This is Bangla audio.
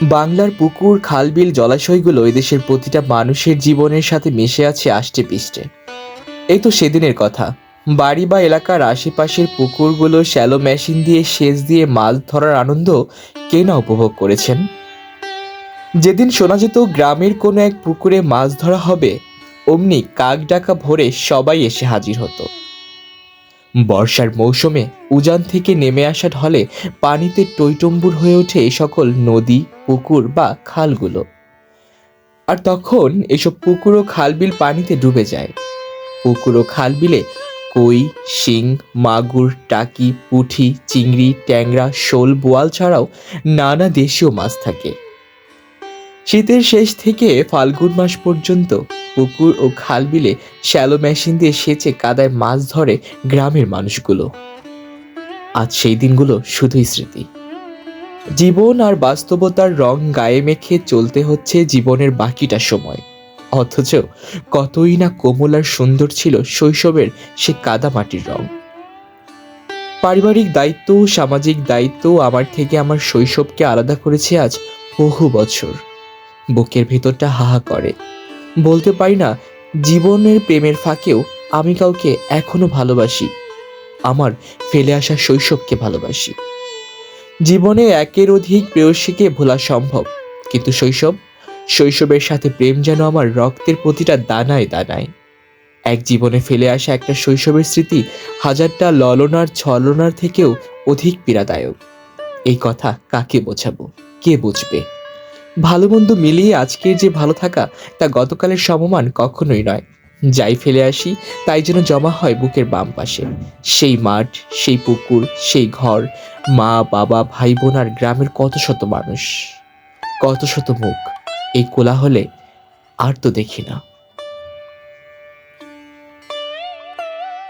বাংলার পুকুর, খালবিল, জলাশয়গুলো এদেশের প্রতিটা মানুষের জীবনের সাথে মিশে আছে আষ্টে পিষ্টে এই তো সেদিনের কথা। বাড়ি বা এলাকার আশেপাশের পুকুরগুলো শ্যালো মেশিন দিয়ে সেচ দিয়ে মাছ ধরার আনন্দ কে না উপভোগ করেছেন? যেদিন শোনা যেত গ্রামের কোনো এক পুকুরে মাছ ধরা হবে, অমনি কাক ডাকা ভোরে সবাই এসে হাজির হতো। বর্ষার মৌসুমে উজান থেকে নেমে আসা ঢলে পানিতে টইটম্বুর হয়ে ওঠে এই সকল নদী পুকুর বা খালগুলো। আর তখন এসব পুকুর ও খালবিল পানিতে ডুবে যায়। পুকুর ও খালবিলে কই, শিং, মাগুর, টাকি, পুঁঠি, চিংড়ি, ট্যাংরা, শোল, বোয়াল ছাড়াও নানা দেশীয় মাছ থাকে। শীতের শেষ থেকে ফাল্গুন মাস পর্যন্ত পুকুর ও খালবিলে শ্যালো মেশিন দিয়ে সেচে কাদায় মাছ ধরে গ্রামের মানুষগুলো। আজ সেই দিনগুলো শুধুই স্মৃতি। জীবন আর বাস্তবতার রং গায়ে মেখে চলতে হচ্ছে জীবনের বাকিটা সময়। অথচ কতই না কোমল আর সুন্দর ছিল শৈশবের সে কাদা মাটির রং। পারিবারিক দায়িত্ব, সামাজিক দায়িত্ব আমার থেকে আমার শৈশবকে আলাদা করেছে আজ বহু বছর। বুকের ভেতরটা হাহা করে। বলতে পারি না, জীবনের প্রেমের ফাঁকেও আমি কাউকে এখনও ভালোবাসি। আমার ফেলে আসা শৈশবকে ভালোবাসি। জীবনে একের অধিক প্রেয়সীকে ভোলা সম্ভব। কিন্তু শৈশব, শৈশবের সাথে প্রেম যেন আমার রক্তের প্রতিটা দানায় দানায়। এক জীবনে ফেলে আসা একটা শৈশবের স্মৃতি হাজারটা ললনার ছলনার থেকেও অধিক পীড়াদায়ক। এই কথা কাকে বোঝাবো? কে বুঝবে? ভালো মন্দ মিলিয়ে আজকের যে ভালো থাকা তা গতকালের সমমান কখনোই নয়। যাই ফেলে আসি, তাই যেন জমা হয় বুকের বাম পাশে। সেই মাঠ, সেই পুকুর, সেই ঘর, মা, বাবা ভাই বোন আর গ্রামের কত শত মানুষ। কত শত মুখ, এই কোলাহলে আর তো দেখি না।